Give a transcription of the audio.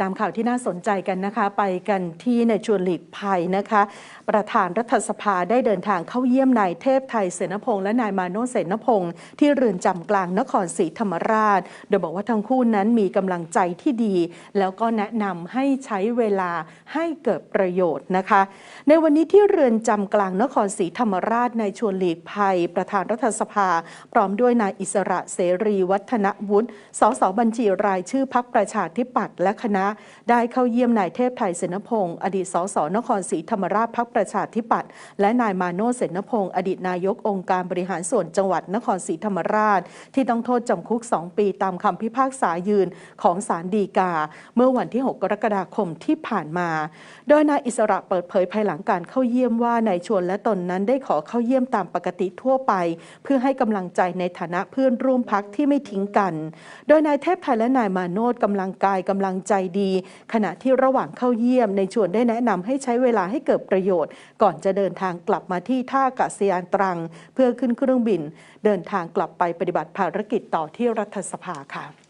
ตามข่าวที่น่าสนใจกันนะคะ ไปกันที่ในชวนหลีกภัยนะคะ ประธานรัฐสภาได้เดินทางเข้าเยี่ยมนายเทพไทยเสนพงษ์และนายมาโนเสนพงษ์ที่เรือนจำกลางนครศรีธรรมราช โดยบอกว่าทั้งคู่นั้นมีกำลังใจที่ดี แล้วก็แนะนำให้ใช้เวลาให้เกิดประโยชน์นะคะ ในวันนี้ที่เรือนจำกลางนครศรีธรรมราชในชวนหลีกภัย ประธานรัฐสภา พร้อมด้วยนายอิสระเสรีวัฒนวุฒิสสบัญชีรายชื่อพักประชาธิปัตย์และคณะะได้เข้าเยี่ยมนายเทพไทยเสนพงศ์อดีตสสนครศรีธรรมราชพักประชาธิปัตย์และนายมาโนเสนพงศ์อดีตนายกองค์การบริหารส่วนจังหวัดนครศรีธรรมราช ที่ต้องโทษจำคุก 2 ปีตามคำพิพากษายืนของศาลฎีกา เมื่อวันที่ 6 กรกฎาคมที่ผ่านมา โดยนายอิสระเปิดเผยภายหลังการเข้าเยี่ยมว่านายชวนและตนนั้นได้ขอเข้าเยี่ยมตามปกติทั่วไป เพื่อให้กำลังใจในฐานะเพื่อนร่วมพักที่ไม่ทิ้งกัน โดยนายเทพไทยและนายมาโนดกำลังกายกำลังใจดี ขณะที่ระหว่างเข้าเยี่ยมในชวนได้แนะนำให้ใช้เวลาให้เกิดประโยชน์ ก่อนจะเดินทางกลับมาที่ท่าอากาศยานตรัง เพื่อขึ้นเครื่องบิน เดินทางกลับไปปฏิบัติภารกิจต่อที่รัฐสภาค่ะ